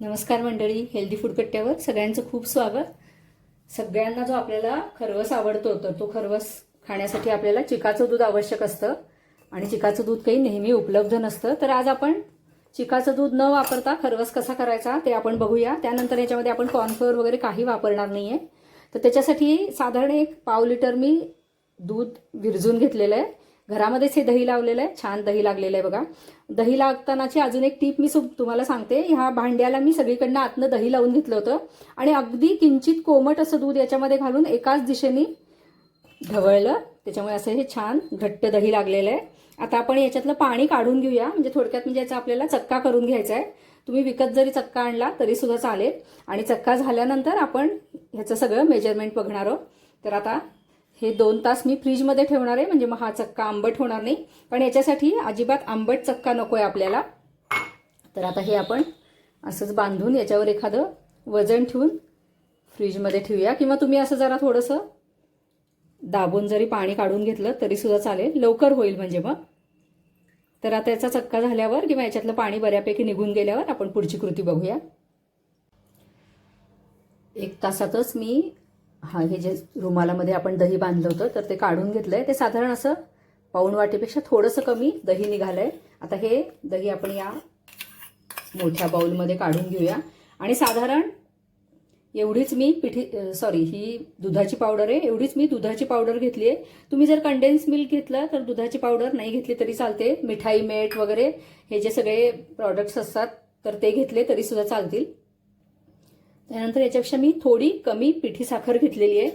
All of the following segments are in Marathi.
नमस्कार मंडळी हेल्दी फूड कट्ट्यावर सगळ्यांचं खूप स्वागत. सगळ्यांना जो आपल्याला खरवस आवडतो तर तो खरवस खाण्यासाठी आपल्याला चिकाचं दूध आवश्यक असतं. आणि चिकाचं दूध काही नेहमी उपलब्ध नसतं. तर आज आपण चिकाचं दूध न वापरता खरवस कसा करायचा ते आपण बघूया. त्यानंतर याच्यामध्ये आपण कॉर्नफ्लोअर वगैरे काही वापरणार नाही आहे तर त्याच्यासाठी साधारण एक पाव लिटर मी दूध विरजून घेतलेलं आहे. घरामध्येच हे दही लावलेलं आहे. छान दही लागलेलं आहे बघा. दही लागतानाची अजून एक टीप मी सु तुम्हाला सांगते. ह्या भांड्याला मी सगळीकडनं आतनं दही लावून घेतलं होतं. आणि अगदी किंचित कोमट असं दूध याच्यामध्ये घालून एकाच दिशेने ढवळलं. त्याच्यामुळे असं हे छान घट्ट दही लागलेलं आहे. आता आपण याच्यातलं पाणी काढून घेऊया. म्हणजे थोडक्यात म्हणजे याचा आपल्याला चक्का करून घ्यायचा आहे. तुम्ही विकत जरी चक्का आणला तरी सुद्धा चालेल. आणि चक्का झाल्यानंतर आपण ह्याचं सगळं मेजरमेंट बघणार आहोत. तर आता हे दोन तास मी फ्रीजमध्ये ठेवणार आहे म्हणजे मग हा चक्का आंबट होणार नाही. पण याच्यासाठी अजिबात आंबट चक्का नको आहे आपल्याला. तर आता हे आपण असंच बांधून याच्यावर एखादं वजन ठेवून फ्रीजमध्ये ठेवूया. किंवा तुम्ही असं जरा थोडंसं दाबून जरी पाणी काढून घेतलं तरीसुद्धा चालेल. लवकर होईल म्हणजे मग. तर आता याचा चक्का झाल्यावर किंवा याच्यातलं पाणी बऱ्यापैकी निघून गेल्यावर आपण पुढची कृती बघूया. एक तासातच मी हा हे जे रुमालामध्ये आपण दही बांधलं होतं तर ते काढून घेतलं आहे ते साधारण असं पाऊण वाटीपेक्षा थोडंसं कमी दही निघालं आहे आता हे दही आपण या मोठ्या बाऊलमध्ये काढून घेऊया. आणि साधारण एवढीच मी पिठी सॉरी ही दुधाची पावडर आहे. एवढीच मी दुधाची पावडर घेतली आहे. तुम्ही जर कंडेन्स मिल्क घेतलं तर दुधाची पावडर नाही घेतली तरी चालते. मिठाई मेट वगैरे हे जे सगळे प्रॉडक्ट्स असतात तर ते घेतले तरी सुद्धा चालतील. त्यानंतर याच्यापेक्षा मी थोडी कमी पिठी साखर घेतलेली आहे.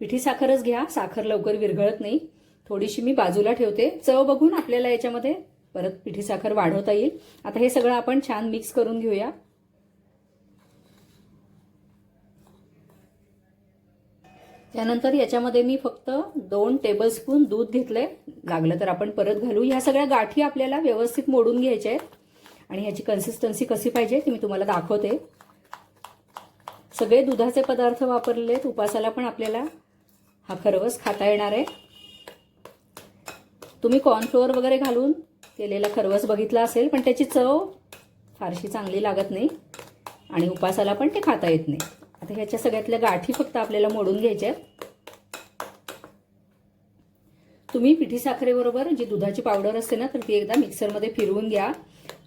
पिठी साखरच घ्या साखर लवकर विरघळत नाही. थोडीशी मी बाजूला ठेवते. चव बघून आपल्याला याच्यामध्ये परत पिठी साखर वाढवता येईल. आता हे सगळं आपण छान मिक्स करून घेऊया. त्यानंतर याच्यामध्ये मी फक्त दोन टेबलस्पून दूध घेतलंय. लागलं तर आपण परत घालू. ह्या सगळ्या गाठी आपल्याला व्यवस्थित मोडून घ्यायच्या आहेत. आणि ह्याची कन्सिस्टन्सी कशी पाहिजे ती मी तुम्हाला दाखवते. सगळे दुधाचे पदार्थ वापरलेत. आहेत उपासाला पण आपल्याला हा खरवस खाता येणार आहे. तुम्ही कॉर्नफ्लोअर वगैरे घालून केलेला खरवस बघितला असेल पण त्याची चव फारशी चांगली लागत नाही आणि उपासाला पण ते खाता येत नाही. आता ह्याच्या सगळ्यातल्या गाठी फक्त आपल्याला मोडून घ्यायच्या आहेत. तुम्ही पिठी साखरेबरोबर जी दुधाची पावडर असते ना तर ती एकदा मिक्सरमध्ये फिरवून घ्या.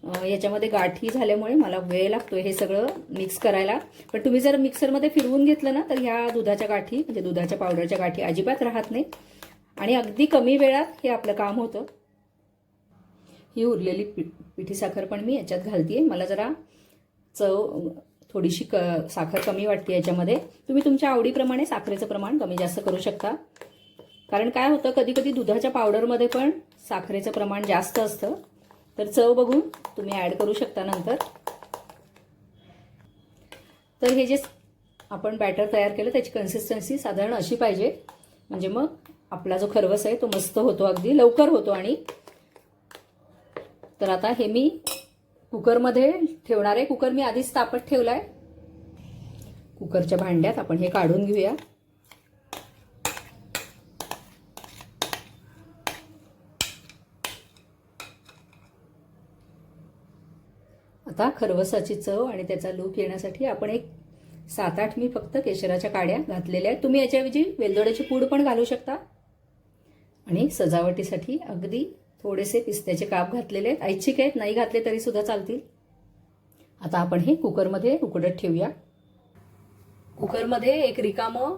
याच्यामध्ये गाठी झाल्यामुळे मला वेळ लागतो हे सगळं मिक्स करायला. पण तुम्ही जर मिक्सरमध्ये फिरवून घेतलं ना तर ह्या दुधाच्या गाठी म्हणजे दुधाच्या पावडरच्या गाठी अजिबात राहत नाही आणि अगदी कमी वेळात हे आपलं काम होतं. ही उरलेली पि पिठी साखर पण मी याच्यात घालते मला जरा चव थोडीशी क साखर कमी वाटते याच्यामध्ये. तुम्ही तुमच्या आवडीप्रमाणे साखरेचं प्रमाण कमी जास्त करू शकता. कारण काय होतं कधी कधी दुधाच्या पावडरमध्ये पण साखरेचं प्रमाण जास्त असतं. तर चव बघून तुम्ही ॲड करू शकता नंतर. तर हे जे आपण बॅटर तयार केलं त्याची कन्सिस्टन्सी साधारण अशी पाहिजे. म्हणजे मग आपला जो खरवस आहे तो मस्त होतो अगदी लवकर होतो आणि तर आता हे मी कुकरमध्ये ठेवणार आहे. कुकर मी आधीच तापत ठेवला आहे कुकरच्या भांड्यात आपण हे काढून घेऊया. आता खरवसाची चव आणि त्याचा लूक येण्यासाठी आपण एक सात आठ मी फक्त केशराच्या काड्या घातलेल्या आहेत. तुम्ही याच्याऐवजी वेलदोड्याची पूड पण घालू शकता. आणि सजावटीसाठी अगदी थोडेसे पिस्त्याचे काप घातलेले आहेत. ऐच्छिक आहेत नाही घातले तरी सुद्धा चालतील. आता आपण हे कुकरमध्ये उकडत ठेवूया. कुकरमध्ये एक रिकामं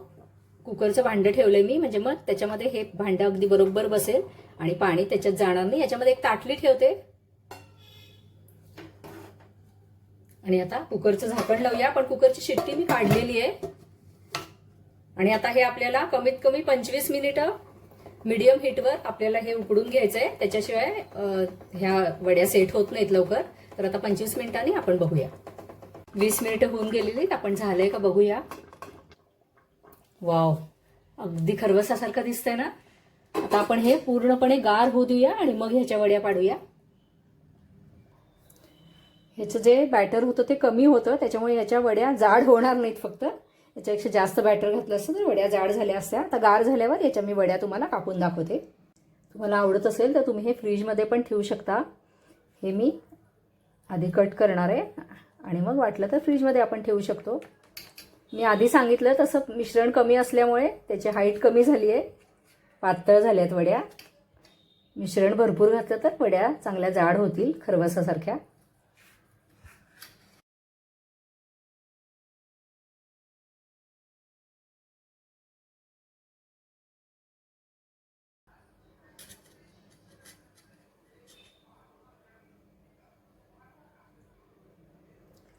कुकरचं भांडं ठेवलंय मी. म्हणजे मग त्याच्यामध्ये हे भांडं अगदी बरोबर बसेल आणि पाणी त्याच्यात जाणार नाही. याच्यामध्ये एक ताटली ठेवते. आणि आता कुकरचं झाकण लावूया. पण कुकरची शिट्टी मी काढलेली आहे. आणि आता हे आपल्याला कमीत कमी पंचवीस मिनिटं मीडियम हीटवर आपल्याला हे उकडून घ्यायचं आहे त्याच्याशिवाय ह्या वड्या सेट होत नाहीत लवकर. तर आता पंचवीस मिनिटांनी आपण बघूया. वीस मिनिटं होऊन गेलेली आपण झालंय का बघूया. वाव. अगदी खरवसासारखं दिसतंय ना. आता आपण हे पूर्णपणे गार होऊ देऊया आणि मग ह्याच्या वड्या पाडूया. ह्याचं जे बॅटर होतं ते कमी होतं त्याच्यामुळे ह्याच्या वड्या जाड होणार नाहीत फक्त. याच्यापेक्षा जास्त बॅटर घातलं असतं तर वड्या जाड झाल्या असत्या. आता गार झाल्यावर याच्या मी वड्या तुम्हाला कापून दाखवते. तुम्हाला आवडत असेल तर तुम्ही हे फ्रीजमध्ये पण ठेवू शकता. हे मी आधी कट करणार आहे आणि मग वाटलं तर फ्रीजमध्ये आपण ठेवू शकतो. मी आधी सांगितलं तसं मिश्रण कमी असल्यामुळे त्याची हाईट कमी झाली आहे. पातळ झाल्यात वड्या. मिश्रण भरपूर घातलं तर वड्या चांगल्या जाड होतील खरवसासारख्या.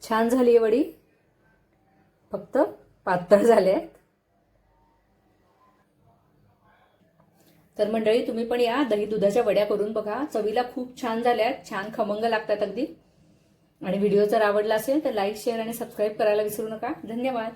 छान झाली आहे वडी. फक्त पातळ झाले आहेत. तर मंडळी तुम्ही पण या. दही दुधाच्या वड्या करून बघा. चवीला खूप छान झाल्या आहेत. छान खमंग लागतात अगदी. आणि व्हिडिओ जर आवडला असेल तर लाईक शेअर आणि सबस्क्राईब करायला विसरू नका. धन्यवाद.